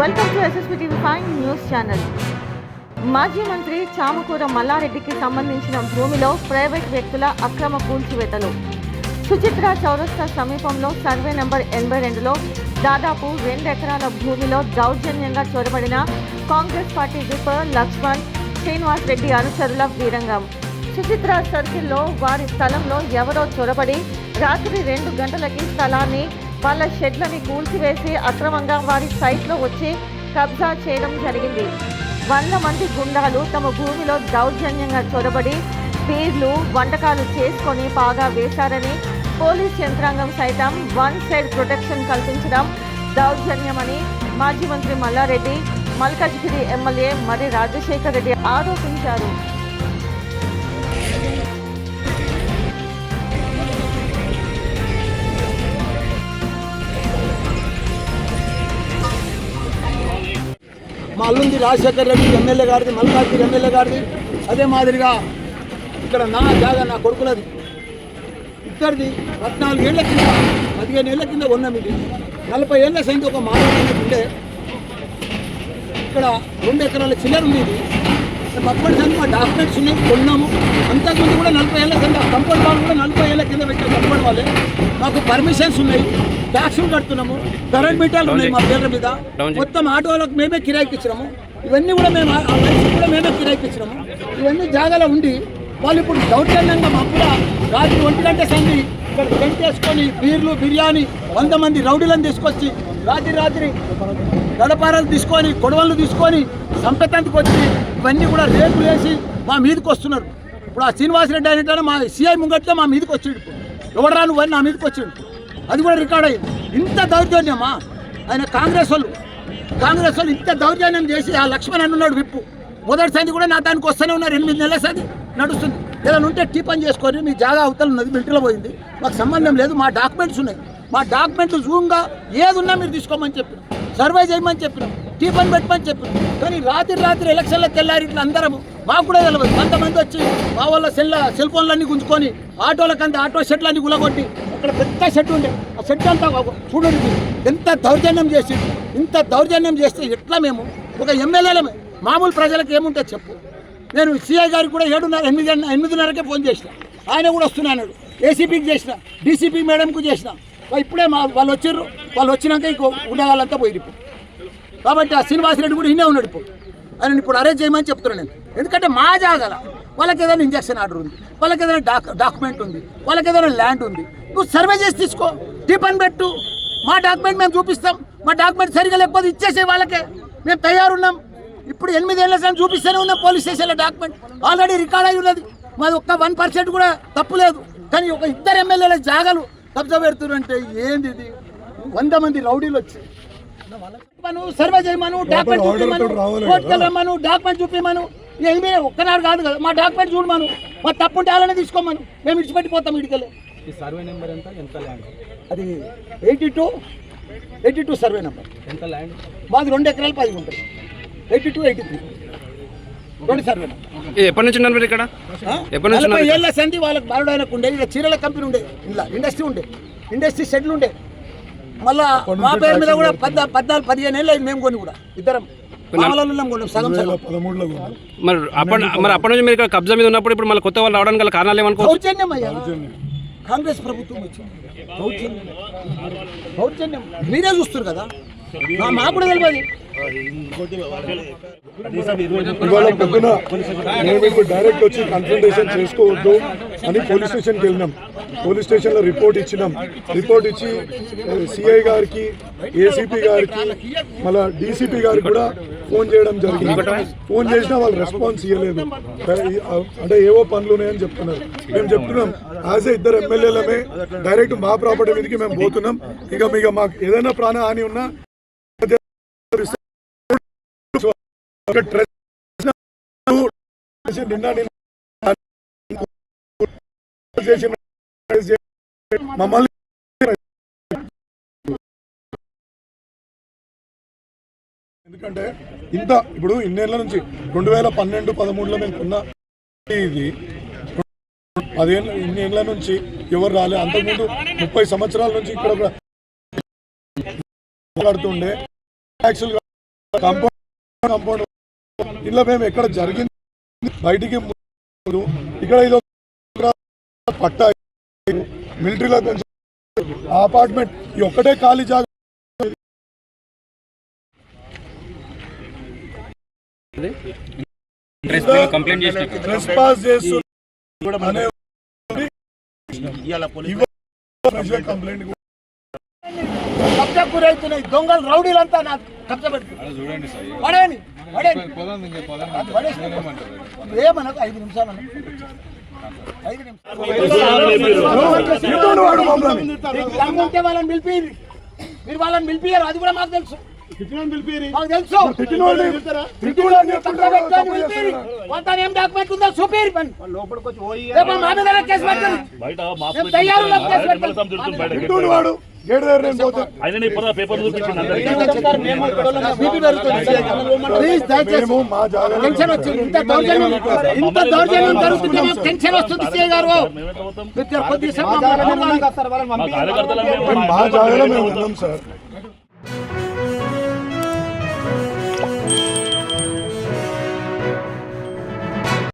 Welcome to SSP TV five news channel మాజీ మంత్రి చామకూర మల్లారెడ్డికి సంబంధించిన భూమిలో ప్రైవేట్ వ్యక్తుల అక్రమ కూల్చివేతలు. సుచిత్ర చౌరస్తా సమీపంలో సర్వే నెంబర్ ఎనభై రెండులో దాదాపు రెండు ఎకరాల భూమిలో దౌర్జన్యంగా చొరబడిన Congress party whip Lakshman Srinivas Reddy అనుచరుల వీరంగం సుచిత్ర సర్కిల్లో వారి స్థలంలో ఎవరో చొరబడి రాత్రి రెండు గంటలకి స్థలాన్ని వాళ్ళ షెడ్లని కూల్చివేసి అక్రమంగా వారి సైట్లో వచ్చి కబ్జా చేయడం జరిగింది. వంద మంది గుండాలు తమ భూమిలో దౌర్జన్యంగా చొరబడి బీర్లు వంటకాలు చేసుకొని బాగా వేశారని పోలీస్ యంత్రాంగం సైతం వన్ సైడ్ ప్రొటెక్షన్ కల్పించడం దౌర్జన్యమని మాజీ మంత్రి మల్లారెడ్డి మల్కాజ్గిరి ఎమ్మెల్యే మరి రాజశేఖర్ రెడ్డి ఆరోపించారు. అల్లుంది రాజశేఖర్ రెడ్డి ఎమ్మెల్యే గారిది మల్కాజ్గిరి ఎమ్మెల్యే గారిది. అదే మాదిరిగా ఇక్కడ నా జాగా నా కొడుకులది. ఇద్దరిది పద్నాలుగు ఏళ్ళ కింద పదిహేను ఏళ్ళ కింద ఉన్నాం ఇది నలభై ఏళ్ళ సంఖ్య ఒక మానవ ఉండే. ఇక్కడ రెండు ఎకరాల చిల్లర ఉంది ఇది అప్పటి సంగతి మా డాక్యుమెంట్స్ ఉన్నాయి కొన్నాము. అంతకుముందు కూడా నలభై ఏళ్ళ కింద కంపౌండ్ వాళ్ళు కూడా నలభై ఏళ్ళ కింద పెట్టే కంపౌండ్ వాళ్ళే. మాకు పర్మిషన్స్ ఉన్నాయి. ట్యాక్సులు కడుతున్నాము కరెంట్ మీటర్లు ఉన్నాయి మా పేర్ల మీద. మొత్తం ఆటోలకు మేమే కిరాయికి ఇచ్చినాము ఇవన్నీ కూడా మేము ఆ కూడా మేమే కిరాయికి ఇచ్చినాము ఇవన్నీ జాగాలో ఉండి వాళ్ళు ఇప్పుడు దౌర్జన్యంగా మా కూడా రాత్రి ఒంటి గంట సంది ఇక్కడ టెంట్ వేసుకొని బీర్లు బిర్యానీ వంద మంది రౌడీలను తీసుకొచ్చి రాత్రి రాత్రి గడపారాలు తీసుకొని కొడవళ్ళు తీసుకొని సంపెతంతికి వచ్చి ఇవన్నీ కూడా రేపులు వేసి మా మీదకి వస్తున్నారు. ఇప్పుడు ఆ శ్రీనివాసరెడ్డి అనేటాడు మా సిఐ ముంగట్లో మా మీదకి వచ్చిండు. ఇప్పుడు ఎవడరా అని నా మీదకి వచ్చిండు? అది కూడా రికార్డ్ అయింది ఇంత దౌర్జన్యమా? ఆయన కాంగ్రెస్ వాళ్ళు కాంగ్రెస్ వాళ్ళు ఇంత దౌర్జన్యం చేసి ఆ లక్ష్మణ్ అన్నున్నాడు ఉన్నాడు విప్పు. మొదటి సంది కూడా నా దానికి వస్తూనే ఉన్నారు. ఎనిమిది నెలల సంది నడుస్తుంది. ఏదైనా ఉంటే టిఫన్ చేసుకొని మీ జాగా అవతల ఉన్నది మిలిటరీలో పోయింది. మాకు సంబంధం లేదు. మా డాక్యుమెంట్స్ ఉన్నాయి. మా డాక్యుమెంట్లు జూమ్గా ఏది ఉన్నా మీరు తీసుకోమని చెప్పిన. సర్వే చేయమని చెప్పినాం. టిఫన్ పెట్టమని చెప్పినాం. కానీ రాత్రి రాత్రి ఎలక్షన్లో తెల్లారి ఇట్లా అందరం మాకు కూడా తెలియదు కొంతమంది వచ్చి మా వాళ్ళ సెల్ సెల్ ఫోన్లన్నీ గుంజుకొని ఆటోలకంతా ఆటో షెట్లన్నీ గులగొట్టి అక్కడ పెద్ద షెడ్ ఉండే. ఆ షెడ్ అంతా చూడండి ఎంత దౌర్జన్యం చేసి ఇంత దౌర్జన్యం చేస్తే ఎట్లా మేము? ఒక ఎమ్మెల్యేలమే. మామూలు ప్రజలకు ఏముంటే చెప్పు. నేను సిఐ గారికి కూడా ఏడున్నర ఎనిమిది ఎనిమిదిన్నరకే ఫోన్ చేసిన. ఆయన కూడా వస్తున్నాడు ఏసీపీకి చేసిన డీసీపీ మేడంకు చేసిన. వా- ఇప్పుడే మా వాళ్ళు వచ్చారు వాళ్ళు వచ్చినాక ఇంకో ఉండేవాళ్ళంతా వాళ్ళంతా పోయి కాబట్టి ఆ శ్రీనివాసరెడ్డి కూడా ఇన్నే ఉన్నాడు ఇప్పుడు. ఆయన ఇప్పుడు అరేంజ్ చేయమని చెప్తున్నాను నేను. ఎందుకంటే మా జాగాల వాళ్ళకి ఏదైనా ఇంజక్షన్ ఆర్డర్ ఉంది. వాళ్ళకి ఏదైనా డాక్ డాక్యుమెంట్ ఉంది. వాళ్ళకి ఏదైనా ల్యాండ్ ఉంది. నువ్వు సర్వే చేసి తీసుకో. టిఫన్ పెట్టు. మా డాక్యుమెంట్ మేము చూపిస్తాం. మా డాక్యుమెంట్ సరిగా లేకపోతే ఇచ్చేసే వాళ్ళకే. మేము తయారున్నాం. ఇప్పుడు ఎనిమిది ఏళ్ళ సార్ చూపిస్తూనే ఉన్నాం పోలీస్ స్టేషన్లో డాక్యుమెంట్ ఆల్రెడీ రికార్డ్ అయి ఉన్నది. మాది ఒక్క వన్ పర్సెంట్ కూడా తప్పు లేదు. కానీ ఒక ఇద్దరు ఎమ్మెల్యేల జాగాలు కబ్జా పెడుతున్నారంటే ఏంది ఇది? వంద మంది రౌడీలు వచ్చి. మను సర్వే చేయమను డాక్యుమెంట్ చూపిమను కోర్టుకు రమ్మను డాక్యుమెంట్ చూపిమను. ఏమీ ఒక్కనాడు కాదు కదా. మా డాక్యుమెంట్ చూడమను మా తప్పు ఉంటే అలానే తీసుకోమను. మేము ఇడిచిపెట్టిపోతాం ఇడికెళ్ళి. ఈ సర్వే నెంబర్ ఎంత? ఎంత ల్యాండ్? అది eighty two eighty two survey number. ఎంత ల్యాండ్? మాది రెండు ఎకరాలు పది ఉంటుంది ఎయిటీ టూ ఎయిటీ త్రీ. రెండు సర్వే నెంబర్. ఎప్పటి నుంచి ఉన్నారు మీరు ఇక్కడ? ఎప్పటి నుంచి? ఏళ్ళ సంధి వాళ్ళకి బారుడాయనకు ఉండే ఇక్కడ చీరల కంపెనీ ఉండే ఇలా ఇండస్ట్రీ ఉండే ఇండస్ట్రీ షెడ్లు ఉండే. మళ్ళా మా పేరు మీద కూడా పద్నా పద్నాలుగు పదిహేను ఏళ్ళు అయింది మేము కొని కూడా ఇద్దరం. మరి అప్పటి మరి అప్పటి నుంచి మీరు ఇక్కడ కబ్జా మీద ఉన్నప్పుడు ఇప్పుడు మళ్ళీ కొత్త వాళ్ళు రావడానికి గల కారణాలు అయ్యా. కాంగ్రెస్ ప్రభుత్వం వచ్చింది. దౌర్జన్యం. దౌర్జన్యం. మీరే చూస్తారు కదా? మా- మాకు కూడా తెలియదు ఇవాళ పొద్దున మేము ఇప్పుడు డైరెక్ట్ వచ్చి కన్ఫర్మేషన్ చేసుకోవద్దు అని పోలీస్ స్టేషన్కి వెళ్ళినాం. పోలీస్ స్టేషన్లో రిపోర్ట్ ఇచ్చినాం. రిపోర్ట్ ఇచ్చి సిఐ గారికి ఏసీపీ గారికి మళ్ళీ డీసీపీ గారికి కూడా ఫోన్ చేయడం జరిగింది. ఫోన్ చేసినా వాళ్ళు రెస్పాన్స్ ఇవ్వలేదు అంటే ఏవో పనులు ఉన్నాయని చెప్తున్నారు. మేము చెప్తున్నాం యాజ్ ఏ ఇద్దరు ఎమ్మెల్యేలమే డైరెక్ట్ మా ప్రాపర్టీ మీదకి మేము పోతున్నాం. ఇక మీకు మాకు ఏదైనా ప్రాణ హాని ఉన్నా నిన్న మమ్మల్ని ఎందుకంటే ఇంత ఇప్పుడు ఇన్నేళ్ళ నుంచి రెండు వేల పన్నెండు పదమూడులో మేము కొన్న ఇది పదిహేను ఇన్నేళ్ళ నుంచి ఎవరు రాలే. అంతకుముందు ముప్పై సంవత్సరాల నుంచి ఇక్కడ ఒక మాట్లాడుతుండే. కంపౌండ్ కంపౌండ్ ఇలా మేము ఎక్కడ జరిగింది? బయటికి ఇక్కడ ఇది పట్టా మిలిటరీలో కొంచెం అపార్ట్మెంట్ ఈ ఒక్కటే ఖాళీ జాగా కూడా కబ్జా గురవుతున్నాయి దొంగలు రౌడీలంతా నాకు కబ్జా పడేయండి పడేయండి. ఏమనకు? ఐదు నిమిషాలు అన్న. ఐదు నిమిషాలు. వాళ్ళని పిలిపియ్యండి. మీరు వాళ్ళని పిలిపియ్యారు అది కూడా మాకు తెలుసు. ఏం డాక్యుమెంట్ ఉందో చూపియ్యండి పని. రేపు మా మీద కేసు పెట్టండి. మేము తయారు లేము కేసు పెట్టండి. తిట్టోడు వాడు. గేట్ దగ్గర నేను పోతే బీపీ పెరుగుతుంది. ప్లీజ్ దయచేసి మేము మా జాగ్రత్త టెన్షన్ వస్తుంది సీఏ గారు. మా జాగ్రత్త మేము ఉన్నాం సార్.